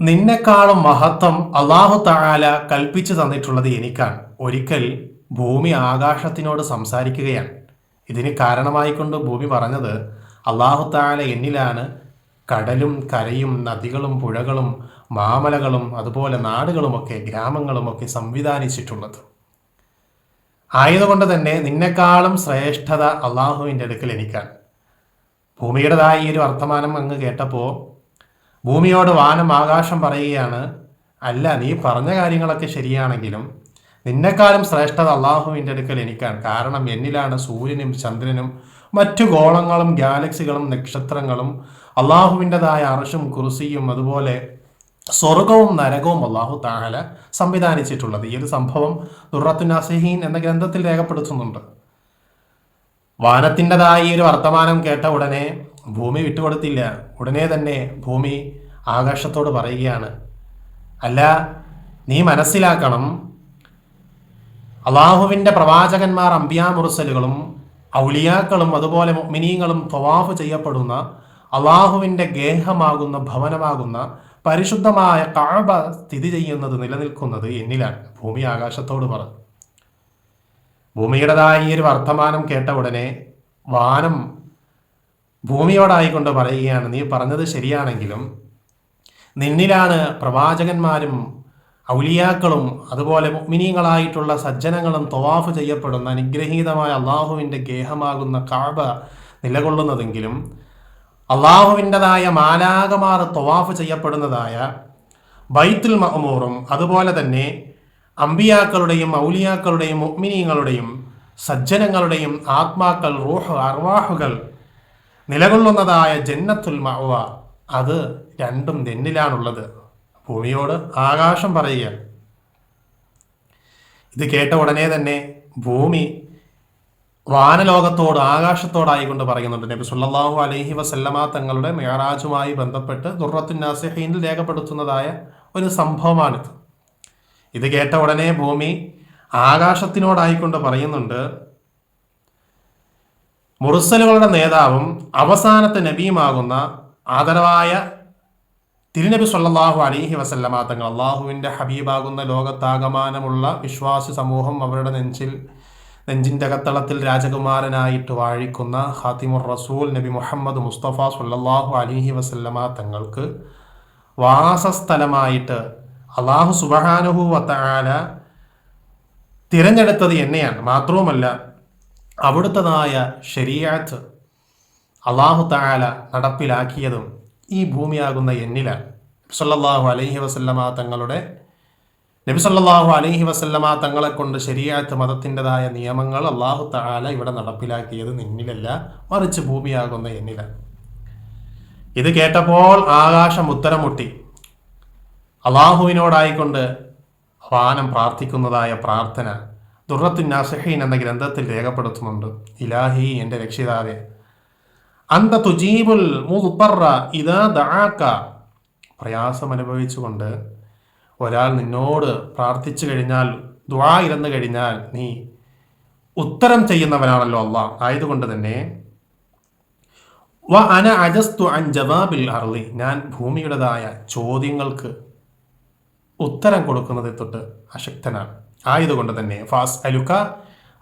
നിന്നെക്കാളും മഹത്വം അള്ളാഹു താല കൽപ്പിച്ചു തന്നിട്ടുള്ളത് എനിക്കാണ്. ഒരിക്കൽ ഭൂമി ആകാശത്തിനോട് സംസാരിക്കുകയാണ്. ഇതിന് കാരണമായിക്കൊണ്ട് ഭൂമി പറഞ്ഞത് അള്ളാഹു താല എന്നിലാണ്. കടലും കരയും നദികളും പുഴകളും മാമലകളും അതുപോലെ നാടുകളുമൊക്കെ ഗ്രാമങ്ങളുമൊക്കെ സംവിധാനിച്ചിട്ടുള്ളത്. ആയതുകൊണ്ട് തന്നെ നിന്നെക്കാളും ശ്രേഷ്ഠത അള്ളാഹുവിന്റെ അടുക്കൽ എനിക്കാണ്. ഭൂമിയുടേതായ ഒരു വർത്തമാനം അങ്ങ് കേട്ടപ്പോൾ ഭൂമിയോട് വാനം ആകാശം പറയുകയാണ് അല്ല നീ പറഞ്ഞ കാര്യങ്ങളൊക്കെ ശരിയാണെങ്കിലും നിന്നെക്കാളും ശ്രേഷ്ഠത അള്ളാഹുവിന്റെ അടുക്കൽ എനിക്കാണ്. കാരണം എന്നിലാണ് സൂര്യനും ചന്ദ്രനും മറ്റു ഗോളങ്ങളും ഗാലക്സികളും നക്ഷത്രങ്ങളും അള്ളാഹുവിന്റെതായ അർഷും കുർസിയും അതുപോലെ സ്വർഗവും നരകവും അള്ളാഹു താഹല സംവിധാനിച്ചിട്ടുള്ളത്. ഈ ഒരു സംഭവം ദുറത്തു നസഹീൻ എന്ന ഗ്രന്ഥത്തിൽ രേഖപ്പെടുത്തുന്നുണ്ട്. വാനത്തിന്റെതായ ഈ ഒരു വർത്തമാനം കേട്ട ഉടനെ ഭൂമി വിട്ടുകൊടുത്തില്ല. ഉടനെ തന്നെ ഭൂമി ആകാശത്തോട് പറയുകയാണ്. അല്ല നീ മനസ്സിലാക്കണം അള്ളാഹുവിന്റെ പ്രവാചകന്മാർ അമ്പിയാ മുറുസലുകളും ഔലിയാക്കളും അതുപോലെ മിനിയങ്ങളും തൊവാഫ് ചെയ്യപ്പെടുന്ന അള്ളാഹുവിന്റെ ഗേഹമാകുന്ന ഭവനമാകുന്ന പരിശുദ്ധമായ കാബ സ്ഥിതി ചെയ്യുന്നത് നിലനിൽക്കുന്നത് എന്നിലാണ്. ഭൂമി ആകാശത്തോട് പറ. ഭൂമിയുടേതായ ഈ ഒരു വർത്തമാനം കേട്ട ഉടനെ വാനം ഭൂമിയോടായിക്കൊണ്ട് പറയുകയാണ്. നീ പറഞ്ഞത് ശരിയാണെങ്കിലും നിന്നിലാണ് പ്രവാചകന്മാരും ഔലിയാക്കളും അതുപോലെ മുഗ്മിനീങ്ങളായിട്ടുള്ള സജ്ജനങ്ങളും തൊവാഫ് ചെയ്യപ്പെടുന്ന അനുഗ്രഹീതമായ അള്ളാഹുവിന്റെ ഗേഹമാകുന്ന കാബ നിലകൊള്ളുന്നതെങ്കിലും അള്ളാഹുവിന്റെതായ മാലാകമാർ തൊവാഫ് ചെയ്യപ്പെടുന്നതായ ബൈത്തുൽ മഹമൂറും അതുപോലെ തന്നെ അമ്പിയാക്കളുടെയും ഔലിയാക്കളുടെയും മുഗ്മിനീങ്ങളുടെയും സജ്ജനങ്ങളുടെയും ആത്മാക്കൾ റൂഹ് അർവാഹുകൾ നിലകൊള്ളുന്നതായ ജന്നത്തുൽ മഅവ. അത് രണ്ടും നിന്നിലാണുള്ളത്. ഭൂമിയോട് ആകാശം പറയുകയാണ്. ഇത് കേട്ട ഉടനെ തന്നെ ഭൂമി വാനലോകത്തോട് ആകാശത്തോടായിക്കൊണ്ട് പറയുന്നുണ്ട്. നബി സുല്ലാഹു അലൈഹി വസല്ലമ തങ്ങളുടെ മേറാജുമായി ബന്ധപ്പെട്ട് ദുർറത്തുൻ നാസിഹീനിൽ രേഖപ്പെടുത്തുന്നതായ ഒരു സംഭവമാണിത്. ഇത് കേട്ട ഉടനെ ഭൂമി ആകാശത്തിനോടായിക്കൊണ്ട് പറയുന്നുണ്ട് മുറുസലുകളുടെ നേതാവും അവസാനത്തെ നബിയുമാകുന്ന ആദരവായ തിരുനബി സല്ലാഹു അലൈഹി വസല്ലമ തങ്ങൾ അള്ളാഹുവിന്റെ ഹബീബാകുന്ന ലോകത്താകമാനമുള്ള വിശ്വാസി സമൂഹം അവരുടെ നെഞ്ചിൽ നെഞ്ചിന്റെ അകത്തളത്തിൽ രാജകുമാരനായിട്ട് വാഴിക്കുന്ന ഖാത്തിമുർ റസൂൽ നബി മുഹമ്മദ് മുസ്തഫ സല്ലാഹു അലൈഹി വസല്ലമ തങ്ങൾക്ക് വാസസ്ഥലമായിട്ട് അള്ളാഹു സുബഹാനുഹു വത്താല തിരഞ്ഞെടുത്തത് എന്നെയാണ്. മാത്രവുമല്ല അവിടുത്തതായ ശരിയാത്ത് അള്ളാഹു താല നടപ്പിലാക്കിയതും ഈ ഭൂമിയാകുന്ന എന്നിലാണ് നബിസല്ലാഹു അലൈഹി വസല്ലമ തങ്ങളുടെ നബിസല്ലാഹു അലൈഹി വസല്ലമ തങ്ങളെ കൊണ്ട് ശരിയാത്ത മതത്തിന്റെതായ നിയമങ്ങൾ അള്ളാഹു താല ഇവിടെ നടപ്പിലാക്കിയത് നിന്നിലല്ല മറിച്ച് ഭൂമിയാകുന്ന എന്നിലാണ് ഇത് കേട്ടപ്പോൾ ആകാശം ഉത്തരമുട്ടി. അള്ളാഹുവിനോടായിക്കൊണ്ട് വാനം പ്രാർത്ഥിക്കുന്നതായ പ്രാർത്ഥന ദുർറത്തുൻ നാസഹീൻ എന്ന ഗ്രന്ഥത്തിൽ രേഖപ്പെടുത്തുന്നുണ്ട്. ഇലാഹി എന്റെ രക്ഷിതാവെ അന്ത തുജീബുൽ മുൽപ്പറ ഇതാ പ്രയാസം അനുഭവിച്ചുകൊണ്ട് ഒരാൾ നിന്നോട് പ്രാർത്ഥിച്ചു കഴിഞ്ഞാൽ ദ്വാ ഇരന്നു കഴിഞ്ഞാൽ നീ ഉത്തരം ചെയ്യുന്നവനാണല്ലോ അല്ല ആയതുകൊണ്ട് തന്നെ വ അന അജസ്തു അൻ ജവാബിൽ അർലി ഞാൻ ഭൂമിയുടേതായ ചോദ്യങ്ങൾക്ക് ഉത്തരം കൊടുക്കുന്നതിൽ തൊട്ട് അശക്തനാണ്. ആയതുകൊണ്ട് തന്നെ ഫാസ് അലുക്ക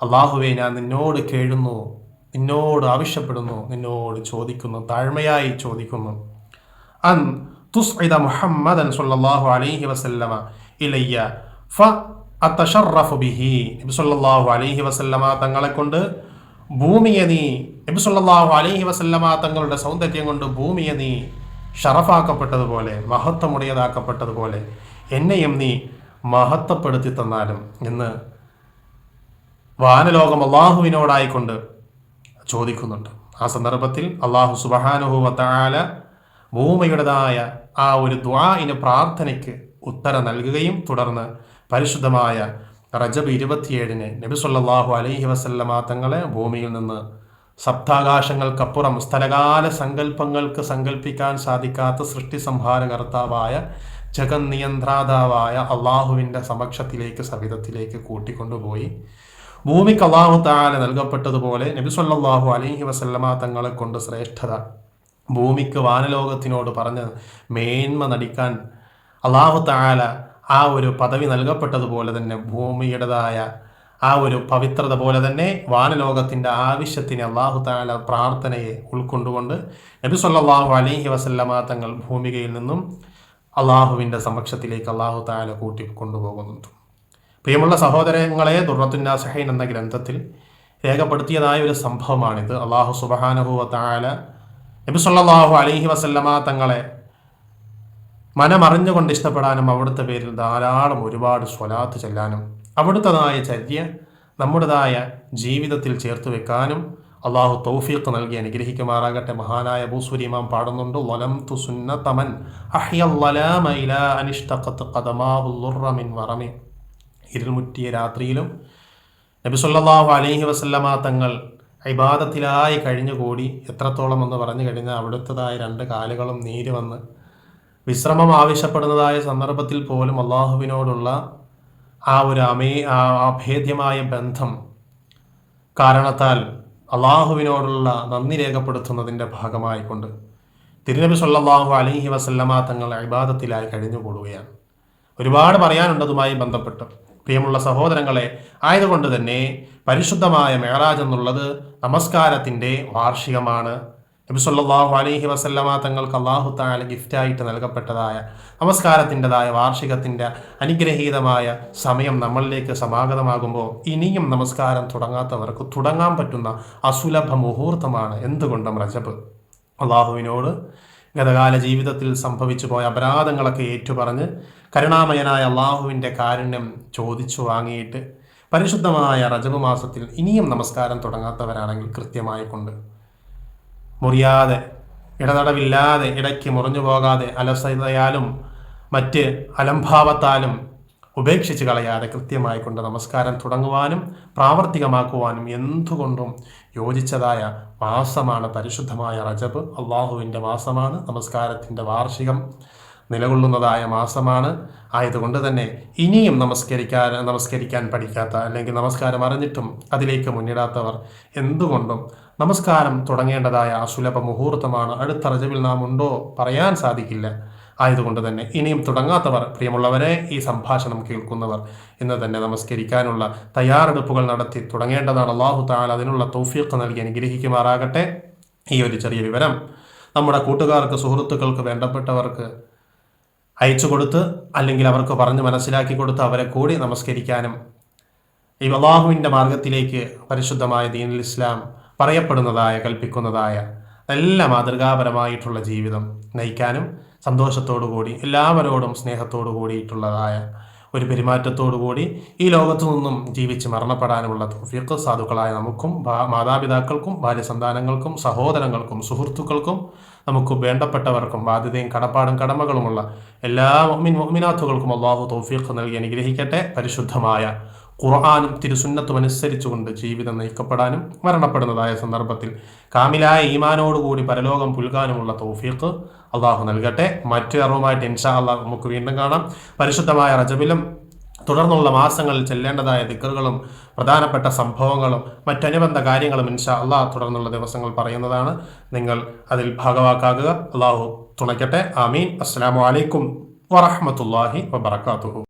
അള്ളാഹുവെ ഞാൻ നിന്നോട് കേഴുന്നു. നിന്നോട് ആവശ്യപ്പെടുന്നു നിന്നോട് ചോദിക്കുന്നു താഴ്മയായി ചോദിക്കുന്നു. അൻ തുസ്ഇദ മുഹമ്മദൻ സല്ലല്ലാഹു അലൈഹി വസല്ലമ ഇലയ്യ ഫ അത്തഷറഫു ബിഹി. നബി സല്ലല്ലാഹു അലൈഹി വസല്ലമ തങ്ങളെ കൊണ്ട് ഭൂമിയെ നീ നബി സല്ലല്ലാഹു അലൈഹി വസല്ലമ തങ്ങളുടെ സൗന്ദര്യം കൊണ്ട് ഭൂമിയെ നീ ഷറഫാക്കപ്പെട്ടതുപോലെ മഹത്വമുടിയതാക്കപ്പെട്ടതുപോലെ എന്നെയും നീ മഹത്വപ്പെടുത്തി തന്നാലും എന്ന് വാനലോകം അള്ളാഹുവിനോടായിക്കൊണ്ട് ചോദിക്കുന്നുണ്ട്. ആ സന്ദർഭത്തിൽ അള്ളാഹു സുബഹാനുഹുവത്താല ഭൂമിയുടേതായ ആ ഒരു ദ്വാഇന് പ്രാർത്ഥനയ്ക്ക് ഉത്തരം നൽകുകയും തുടർന്ന് പരിശുദ്ധമായ റജബ് ഇരുപത്തിയേഴിന് നബി സല്ലല്ലാഹു അലൈഹി വസല്ലമ തങ്ങളെ ഭൂമിയിൽ നിന്ന് സപ്താകാശങ്ങൾക്കപ്പുറം സ്ഥലകാല സങ്കല്പങ്ങൾക്ക് സങ്കല്പിക്കാൻ സാധിക്കാത്ത സൃഷ്ടി സംഹാരകർത്താവായ ജഗന്നിയന്ത്രാതാവായ അള്ളാഹുവിന്റെ സമക്ഷത്തിലേക്ക് സവിധത്തിലേക്ക് കൂട്ടിക്കൊണ്ടുപോയി. ഭൂമിക്ക് അള്ളാഹു താല നൽകപ്പെട്ടതുപോലെ നബി സല്ലാഹു അലൈഹി വസല്ലമ തങ്ങളെ കൊണ്ട് ശ്രേഷ്ഠത. ഭൂമിക്ക് വാനലോകത്തിനോട് പറഞ്ഞ് മേന്മ നടിക്കാൻ അള്ളാഹു താല ആ ഒരു പദവി നൽകപ്പെട്ടതുപോലെ തന്നെ ഭൂമിയുടേതായ ആ ഒരു പവിത്രത പോലെ തന്നെ വാനലോകത്തിന്റെ ആവശ്യത്തിന് അള്ളാഹു താല പ്രാർത്ഥനയെ ഉൾക്കൊണ്ടുകൊണ്ട് നബി സല്ലാഹു അലൈഹി വസല്ലമ തങ്ങൾ ഭൂമികയിൽ നിന്നും അള്ളാഹുവിന്റെ സമക്ഷത്തിലേക്ക് അള്ളാഹു താല കൂട്ടി കൊണ്ടുപോകുന്നുണ്ട് പ്രിയമുള്ള സഹോദരങ്ങളെ ദുർറത്തുന്നാസഹൈൻ എന്ന ഗ്രന്ഥത്തിൽ രേഖപ്പെടുത്തിയതായ ഒരു സംഭവമാണിത്. അള്ളാഹു സുബഹാനഹുവ താല നബി അലഹി വസല്ലമ തങ്ങളെ മനമറിഞ്ഞുകൊണ്ട് ഇഷ്ടപ്പെടാനും അവിടുത്തെ പേരിൽ ധാരാളം ഒരുപാട് സ്വലാത്ത് ചെല്ലാനും അവിടുത്തതായ ചര്യ നമ്മുടേതായ ജീവിതത്തിൽ ചേർത്ത് വെക്കാനും അള്ളാഹു തൗഫീഖ് നൽകി അനുഗ്രഹിക്കുമാറാകട്ടെ. മഹാനായ ഭൂസുരിമാം പാടുന്നുണ്ട് വലം തു സുന്നതമൻ വറമി. ഇരുൾമുറ്റിയ രാത്രിയിലും നബിസുല്ലാഹു അലൈഹി വസല്ലമ തങ്ങൾ ഇബാദത്തിലായി കഴിഞ്ഞുകൂടി എത്രത്തോളം എന്ന് പറഞ്ഞു കഴിഞ്ഞാൽ അവിടുത്തതായ രണ്ട് കാലുകളും നീര് വന്ന് വിശ്രമം ആവശ്യപ്പെടുന്നതായ സന്ദർഭത്തിൽ പോലും അള്ളാഹുവിനോടുള്ള ആ ഒരു അമേ അഭേദ്യമായ ബന്ധം കാരണത്താൽ അള്ളാഹുവിനോടുള്ള നന്ദി രേഖപ്പെടുത്തുന്നതിന്റെ ഭാഗമായിക്കൊണ്ട് തിരുനബി സല്ലാഹു അലഹി വസല്ലമ തങ്ങൾ അഭിബാദത്തിലായി കഴിഞ്ഞുകൂടുകയാണ്. ഒരുപാട് പറയാനുണ്ടതുമായി ബന്ധപ്പെട്ട് പ്രിയമുള്ള സഹോദരങ്ങളെ ആയതുകൊണ്ട് തന്നെ പരിശുദ്ധമായ മേറാജ് എന്നുള്ളത് നമസ്കാരത്തിന്റെ വാർഷികമാണ്. നബി സല്ലാഹു അലൈഹി വസല്ലമ തങ്ങൾക്ക് അള്ളാഹു താല ഗിഫ്റ്റായിട്ട് നൽകപ്പെട്ടതായ നമസ്കാരത്തിന്റെതായ വാർഷികത്തിന്റെ അനുഗ്രഹീതമായ സമയം നമ്മളിലേക്ക് സമാഗതമാകുമ്പോൾ ഇനിയും നമസ്കാരം തുടങ്ങാത്തവർക്ക് തുടങ്ങാൻ പറ്റുന്ന അസുലഭ മുഹൂർത്തമാണ് എന്തുകൊണ്ടും റജബ്. അള്ളാഹുവിനോട് ഗതകാല ജീവിതത്തിൽ സംഭവിച്ചു പോയ അപരാധങ്ങളൊക്കെ ഏറ്റുപറഞ്ഞ് കരുണാമയനായ അള്ളാഹുവിന്റെ കാരുണ്യം ചോദിച്ചു വാങ്ങിയിട്ട് പരിശുദ്ധമായ റജബ് മാസത്തിൽ ഇനിയും നമസ്കാരം തുടങ്ങാത്തവരാണെങ്കിൽ കൃത്യമായി കൊണ്ട് മുറിയാതെ ഇടതടവില്ലാതെ ഇടയ്ക്ക് മുറിഞ്ഞു പോകാതെ അലസതയാലും മറ്റ് അലംഭാവത്താലും ഉപേക്ഷിച്ച് കളയാതെ കൃത്യമായി കൊണ്ട് നമസ്കാരം തുടങ്ങുവാനും പ്രാവർത്തികമാക്കുവാനും എന്തുകൊണ്ടും യോജിച്ചതായ മാസമാണ് പരിശുദ്ധമായ റജബ്. അള്ളാഹുവിന്റെ മാസമാണ് നമസ്കാരത്തിന്റെ വാർഷികം. നിലകൊള്ളുന്നതായ മാസമാണ്. ആയതുകൊണ്ട് തന്നെ ഇനിയും നമസ്കരിക്കാൻ നമസ്കരിക്കാൻ പഠിക്കാത്ത അല്ലെങ്കിൽ നമസ്കാരം അറിഞ്ഞിട്ടും അതിലേക്ക് മുന്നിടാത്തവർ എന്തുകൊണ്ടും നമസ്കാരം തുടങ്ങേണ്ടതായ അസുലഭ മുഹൂർത്തമാണ്. അടുത്ത റജബിൽ നാം ഉണ്ടോ? പറയാൻ സാധിക്കില്ല. ആയതുകൊണ്ട് തന്നെ ഇനിയും തുടങ്ങാത്തവർ പ്രിയമുള്ളവരെ ഈ സംഭാഷണം കേൾക്കുന്നവർ ഇന്ന് തന്നെ നമസ്കരിക്കാനുള്ള തയ്യാറെടുപ്പുകൾ നടത്തി തുടങ്ങേണ്ടതാണ്. അള്ളാഹു താൽ അതിനുള്ള തൗഫീഖ് നൽകി അനുഗ്രഹിക്കുമാറാകട്ടെ. ഈ ഒരു ചെറിയ വിവരം നമ്മുടെ കൂട്ടുകാർക്ക് സുഹൃത്തുക്കൾക്ക് വേണ്ടപ്പെട്ടവർക്ക് അയച്ചു കൊടുത്ത് അല്ലെങ്കിൽ അവർക്ക് പറഞ്ഞ് മനസ്സിലാക്കി കൊടുത്ത് അവരെ കൂടി നമസ്കരിക്കാനും ഈ അള്ളാഹുവിന്റെ മാർഗത്തിലേക്ക് പരിശുദ്ധമായ ദീനുൽ ഇസ്ലാം പറയപ്പെടുന്നതായ കൽപ്പിക്കുന്നതായ നല്ല മാതൃകാപരമായിട്ടുള്ള ജീവിതം നയിക്കാനും സന്തോഷത്തോടുകൂടി എല്ലാവരോടും സ്നേഹത്തോടു കൂടിയിട്ടുള്ളതായ ഒരു പെരുമാറ്റത്തോടുകൂടി ഈ ലോകത്തു നിന്നും ജീവിച്ച് മരണപ്പെടാനുമുള്ള തൗഫീഖ് സാധുക്കളായ നമുക്കും മാതാപിതാക്കൾക്കും ഭാര്യസന്താനങ്ങൾക്കും സഹോദരങ്ങൾക്കും സുഹൃത്തുക്കൾക്കും നമുക്ക് വേണ്ടപ്പെട്ടവർക്കും ബാധ്യതയും കടപ്പാടും കടമകളുമുള്ള എല്ലാ മൊമിൻ മൊമിനാത്തുകൾക്കും അള്ളാഹു തൗഫീഖ് നൽകി അനുഗ്രഹിക്കട്ടെ. പരിശുദ്ധമായ ഖുർആാനും തിരുസുന്നത്തും അനുസരിച്ചുകൊണ്ട് ജീവിതം നയിക്കപ്പെടാനും മരണപ്പെടുന്നതായ സന്ദർഭത്തിൽ കാമിലായ ഈമാനോടുകൂടി പരലോകം പുൽകാനുമുള്ള തോഫീഖ് അള്ളാഹു നൽകട്ടെ. മറ്റു അറിവുമായിട്ട് ഇൻഷാ അള്ളാഹ് നമുക്ക് വീണ്ടും കാണാം. പരിശുദ്ധമായ റജബിലും തുടർന്നുള്ള മാസങ്ങളിൽ ചെല്ലേണ്ടതായ ദിക്കറുകളും പ്രധാനപ്പെട്ട സംഭവങ്ങളും മറ്റനുബന്ധ കാര്യങ്ങളും ഇൻഷാ അള്ളാഹ് തുടർന്നുള്ള ദിവസങ്ങൾ പറയുന്നതാണ്. നിങ്ങൾ അതിൽ ഭാഗവാക്കാകുക. അള്ളാഹു തുണയ്ക്കട്ടെ. ആമീൻ. അസ്സാം വലൈക്കും വറഹമത്തല്ലാഹി വബർക്കാത്തുഹു